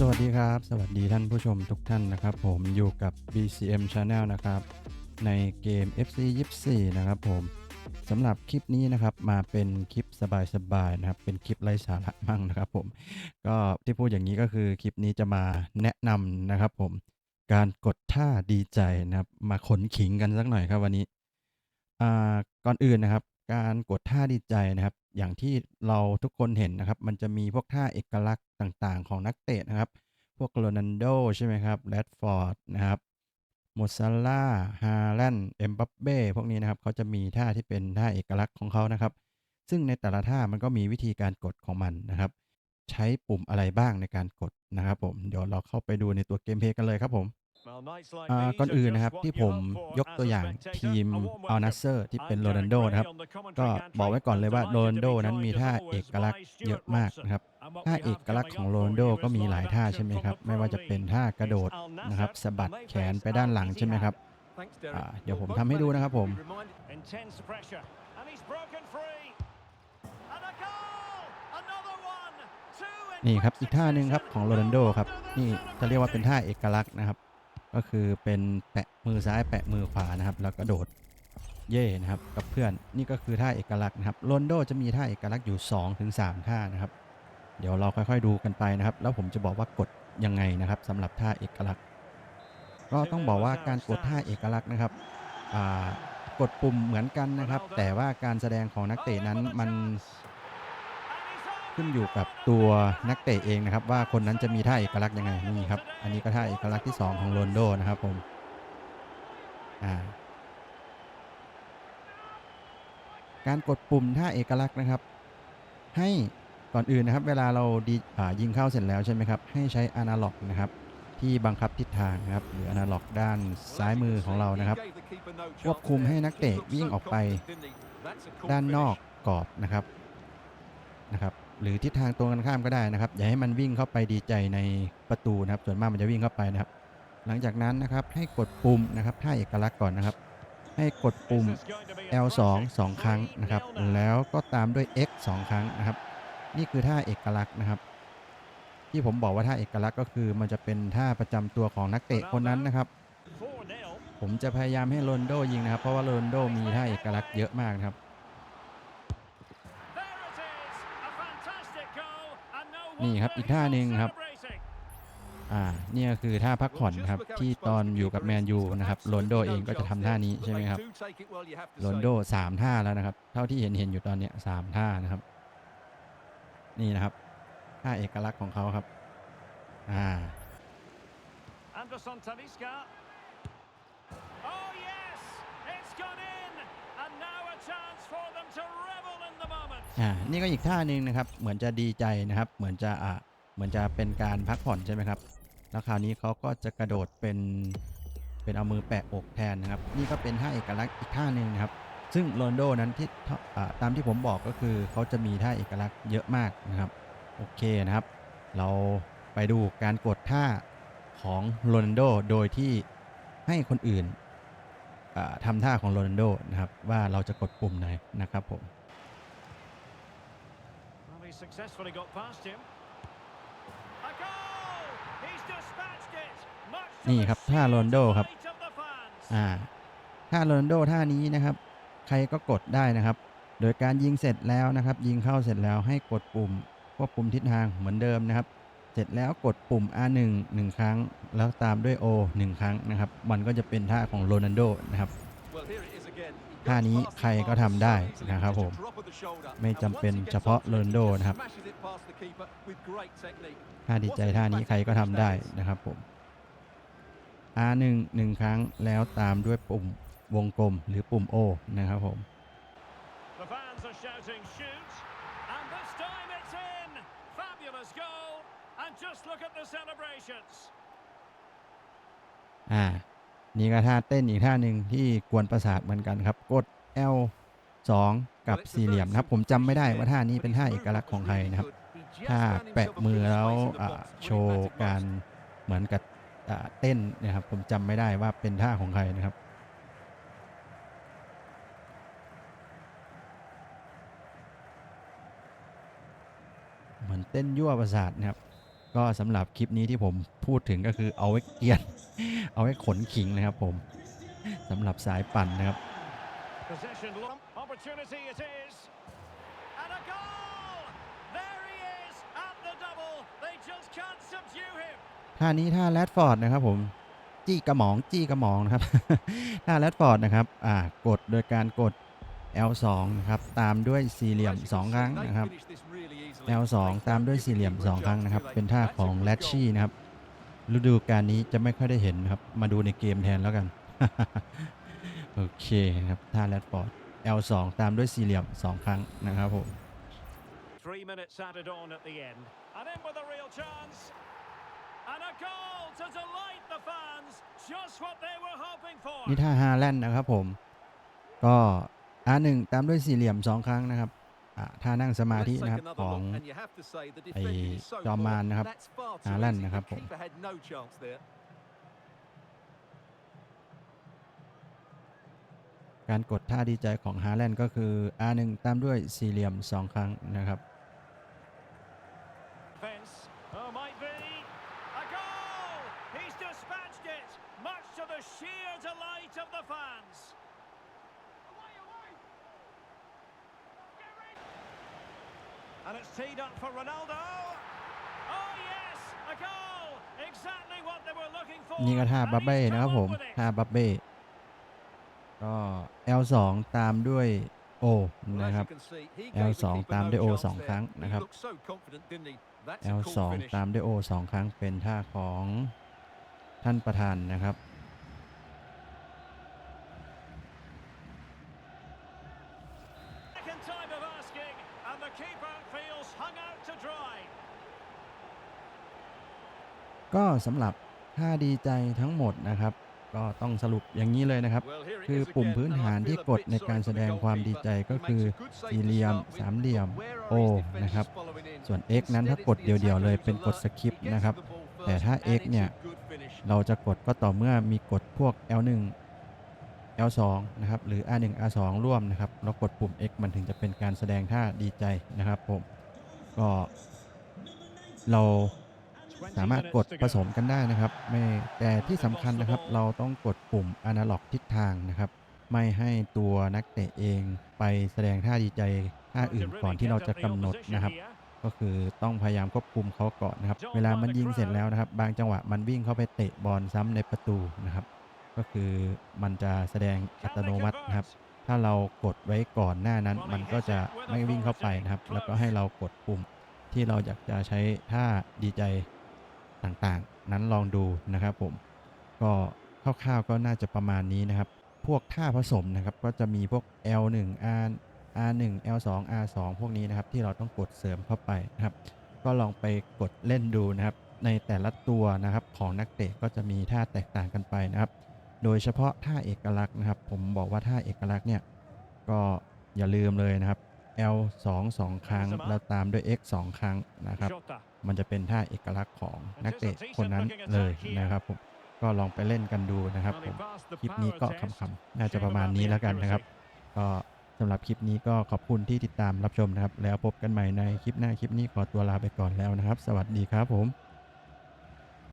สวัสดีครับ สวัสดีท่านผู้ชมทุกท่านนะครับ ผมอยู่กับ BCM Channel นะครับ ในเกม FC 24 นะครับผมสำหรับคลิปนี้นะครับมาเป็นคลิปสบายๆนะครับ เป็นคลิปไร้สาระมั่งนะครับผมก็ที่พูดอย่างนี้ก็คือคลิปนี้จะมาแนะนำนะครับผมการกดท่าดีใจนะครับ มาขนขิงกันสักหน่อยครับวันนี้ก่อนอื่นนะครับ การกดท่าดีใจนะครับ อย่างที่เราทุกคนเห็นนะครับ มันจะมีพวกท่าเอกลักษณ์ต่างๆ ของนักเตะนะครับ พวกโรนัลโดใช่ไหมครับแรดฟอร์ดนะครับโมซาล่าฮาแลนด์เอ็มบัปเบ้พวกนี้นะครับเขาจะมีท่าที่เป็นท่าเอกลักษณ์ของเขานะครับ ซึ่งในแต่ละท่ามันก็มีวิธีการกดของมันนะครับ ใช้ปุ่มอะไรบ้างในการกดนะครับผม เดี๋ยวเราเข้าไปดูในตัวเกมเพลย์กันเลยครับผม ก่อนอื่นนะครับที่ผมยกตัวอย่างทีมอัลนัสเซอร์ที่เป็นโรนัลโดนะครับก็บอกไว้ก่อนเลยว่าโรนัลโดนั้นมีท่าเอกลักษณ์เยอะมากนะครับท่าเอกลักษณ์ของโรนัลโดก็มีหลายท่าใช่ไหมครับไม่ว่าจะเป็นท่ากระโดดนะครับสะบัดแขนไปด้านหลังใช่ไหมครับอ่าเดี๋ยวผมทำให้ดูนะครับผม Intense pressure, and he's broken free. And a goal! Another one! Two in นี่ครับ quick อีกท่าหนึ่งครับของโรนัลโด succession. ครับนี่จะเรียกว่าเป็นท่าเอกลักษณ์นะครับ ก็คือเป็นแปะมือซ้ายแปะมือขวานะครับ แล้วกระโดดเย่นะครับกับเพื่อนนี่ก็คือท่าเอกลักษณ์นะครับโรนโดจะมีท่าเอกลักษณ์อยู่2-3ถึง3ท่านะครับ เดี๋ยวเราค่อยๆดูกันไปนะครับ แล้วผมจะบอกว่ากดยังไงนะครับสำหรับท่าเอกลักษณ์ ก็ต้องบอกว่าการกดท่าเอกลักษณ์นะครับกดปุ่มเหมือนกันนะครับ แต่ว่าการแสดงของนักเตะนั้นมัน ขึ้นอยู่กับตัวนักเตะเองนะครับ ว่าคนนั้นจะมีท่าเอกลักษณ์ยังไงนี่ครับ อันนี้ก็ท่าเอกลักษณ์ที่ 2 ของโรนโดนะครับผมอ่าการกดปุ่มท่าเอกลักษณ์นะครับ ให้ก่อนอื่นนะครับ เวลาเราดีอ่ายิงเข้าเสร็จแล้วใช่ไหมครับ ให้ใช้อนาล็อกนะครับที่บังคับทิศทางนะครับหรืออนาล็อกด้านซ้ายมือของเรานะครับ ควบคุมให้นักเตะวิ่งออกไปด้านนอกกรอบนะครับนะครับ หรือทิศทางตรงกันข้ามก็ได้นะครับ อย่าให้มันวิ่งเข้าไปดีใจในประตูนะครับ ส่วนมากมันจะวิ่งเข้าไปนะครับ หลังจากนั้นนะครับให้กดปุ่มนะครับท่าเอกลักษณ์ก่อนนะครับ ให้กดปุ่ม L2 2 ครั้งนะครับ แล้วก็ตามด้วย X 2 ครั้งนะครับ นี่คือท่าเอกลักษณ์นะครับ ที่ผมบอกว่าท่าเอกลักษณ์ก็คือมันจะเป็นท่าประจำตัวของนักเตะคนนั้นนะครับ ผมจะพยายามให้โรนโดยิงนะครับ เพราะว่าโรนโดมีท่าเอกลักษณ์เยอะมากนะครับ There it is! A fantastic goal, and no นี่ครับอีกท่าหนึ่งครับอ่าเนี่ยคือท่าพักผ่อนครับที่ตอนอยู่กับแมนยูนะครับโรนโดเองก็จะทำท่านี้ใช่ไหมครับโรนโดสามท่าแล้วนะครับ เท่าที่เห็นเห็นอยู่ตอนเนี้ยสามท่านะครับ นี่นะครับท่าเอกลักษณ์ของเขาครับอ่า Anderson Talisca. Oh yes! It's gone in! อ่านี่ก็อีกท่าหนึ่งนะครับเหมือนจะดีใจนะครับ เหมือนจะอ่าเหมือนจะเป็นการพักผ่อนใช่ไหมครับแล้วคราวนี้เขาก็จะกระโดดเป็นเป็นเอามือแปะอกแทนนะครับ นี่ก็เป็นท่าเอกลักษณ์อีกท่าหนึ่งนะครับ ซึ่งโรนโดนั้นที่ตามที่ผมบอกก็คือเขาจะมีท่าเอกลักษณ์เยอะมากนะครับโอเคนะครับ เราไปดูการกดท่าของโรนโดโดยที่ให้คนอื่น ทำท่าของโรนัลโดนะครับว่าเราจะกดปุ่มไหนนะครับผม Well, he successfully got past him. A goal! He's dispatched it. Much to นี่ the ครับท่าโรนัลโดครับ delight of the fans. อ่าท่าโรนัลโดท่านี้นะครับ ใครก็กดได้นะครับ โดยการยิงเสร็จแล้วนะครับ ยิงเข้าเสร็จแล้วให้กดปุ่มควบคุมทิศทางเหมือนเดิมนะครับ เสร็จแล้วกดปุ่ม R1 1 ครั้ง แล้วตามด้วย O 1 ครั้งนะครับ มันก็จะเป็นท่าของโรนัลโดนะครับ ท่านี้ใครก็ทำได้นะครับผม ไม่จำเป็นเฉพาะโรนัลโดนะครับ ท่าดีใจท่านี้ใครก็ทำได้นะครับผม R1 1 ครั้งแล้วตามด้วยปุ่มวงกลมหรือปุ่ม O นะครับผม The fans are shouting shoot. And this time it's in. Fabulous goal. And just look at the celebrations. อ่า นี่ก็ท่าเต้นอีกท่าหนึ่งที่กวนประสาทเหมือนกันครับ กด L 2 กับสี่เหลี่ยมนะครับ ผมจำไม่ได้ว่าท่านี้เป็นท่าเอกลักษณ์ของใครนะครับถ้าแปะมือแล้วอ่าโชว์การเหมือนกับอ่าเต้นเนะครับ ผมจำไม่ได้ว่าเป็นท่าของใครนะครับเหมือนเต้นยั่วประสาทนะครับ ก็สำหรับคลิปนี้ที่ผมพูดถึงก็คือเอาไว้เกรียน เอาไว้ขนขิงนะครับผมสำหรับสายปั่นนะครับ Possession, lo- opportunity it is. And a goal! There he is at the double. They just can't subdue him. ท่านี้ท่าแรดฟอร์ดนะครับผมจี้กระหมองจี้กระหมองนะครับ ท่าแรดฟอร์ดนะครับอ่ากดโดยการกด L2 นะครับตามด้วยสี่เหลี่ยม 2 ครั้งนะครับ L2 ตามด้วยสี่เหลี่ยม 2 ครั้งนะครับ เป็นท่าของแรดชี่นะครับ ฤดูกาลนี้จะไม่ค่อยได้เห็นนะครับ มาดูในเกมแทนแล้วกัน โอเคครับ ท่าแรดฟอร์ด L2 ตามด้วยสี่เหลี่ยม 2 ครั้งนะครับผม Three minutes added on at the end. And in with a real chance. And a goal to delight the fans. Just what they were hoping for. นี่ท่าฮาแลนด์นะครับผม ก็ R1 ตามด้วยสี่เหลี่ยม 2 ครั้งนะครับอ่า ท่านั่งสมาธินะครับของไอ้จอมมารนะครับฮาแลนด์นะครับผมการกดท่าดีใจของฮาแลนด์ก็คือ R1 ตามด้วยสี่เหลี่ยม 2 ครั้งนะครับ Defence. Oh, might be. A goal! He's dispatched it, much to the sheer delight of the fans. And it's teed up for Ronaldo. Oh, yes! A goal! Exactly what they were looking for. นี่ก็ท่า and บับเบ้ he's นะครับ come ผ up ม with it. ท่าบับเบ้ก็ L2 ตามด้วย O นะครับ L2 ตามด้วย O สองครั้งนะครับ L2 ตามด้วย O สองครั้งเป็นท่าของท่านประธานนะครับ Second time of asking, and the keeper feels hung out to dry. ก็สำหรับท่าดีใจทั้งหมดนะครับ ก็ต้องสรุปอย่างนี้เลยนะครับ คือปุ่มพื้นฐานที่กดในการแสดงความดีใจก็คือสี่เหลี่ยมสามเหลี่ยม O นะครับ ส่วน X นั้นถ้ากดเดี่ยวๆเลยเป็นกดสคิปนะครับ แต่ถ้า X เนี่ย เราจะกดก็ต่อเมื่อมีกดพวก L1 L2 นะครับหรือ R1 R2 ร่วมนะครับแล้วกดปุ่ม X มันถึงจะเป็นการแสดงท่าดีใจนะครับผมก็เราสามารถกดผสมกันได้นะครับไม่แต่ที่สำคัญนะครับเราต้องกดปุ่มอนาล็อกทิศทางนะครับ ไม่ให้ตัวนักเตะเองไปแสดงท่าดีใจท่าอื่นก่อนที่เราจะกำหนดนะครับ ก็คือต้องพยายามควบคุมเขาก่อนนะครับ เวลามันยิงเสร็จแล้วนะครับ บางจังหวะมันวิ่งเข้าไปเตะบอลซ้ำในประตูนะครับ ก็คือมันจะแสดงอัตโนมัตินะครับ ถ้าเรากดไว้ก่อนหน้านั้น มันก็จะไม่วิ่งเข้าไปนะครับ แล้วก็ให้เรากดปุ่มที่เราอยากจะใช้ท่าดีใจต่างๆ นั้นลองดูนะครับผมก็คร่าวๆก็น่าจะประมาณนี้นะครับ พวกท่าผสมนะครับก็จะมีพวก L1 R R1 L2 R2 พวกนี้นะครับที่เราต้องกดเสริมเข้าไปนะครับ ก็ลองไปกดเล่นดูนะครับ ในแต่ละตัวนะครับของนักเตะก็จะมีท่าแตกต่างกันไปนะครับ โดยเฉพาะท่าเอกลักษณ์นะครับ ผมบอกว่าท่าเอกลักษณ์เนี่ย ก็อย่าลืมเลยนะครับ L 2 2 ครั้ง แล้วตามด้วย X 2 ครั้งนะครับ Jota. มันจะเป็นท่าเอกลักษณ์ของนักเตะคนนั้นเลยนะครับผมก็ลองไปเล่นกันดูนะครับ Well, ผ he ม passed the คลิปนี้ก็ power test. คำๆน่าจะประมาณนี้แล้วกันนะครับ ก็สำหรับคลิปนี้ก็ขอบคุณที่ติดตามรับชมนะครับ แล้วพบกันใหม่ในคลิปหน้าคลิปนี้ขอตัวลาไปก่อนแล้วนะครับ สวัสดีครับผม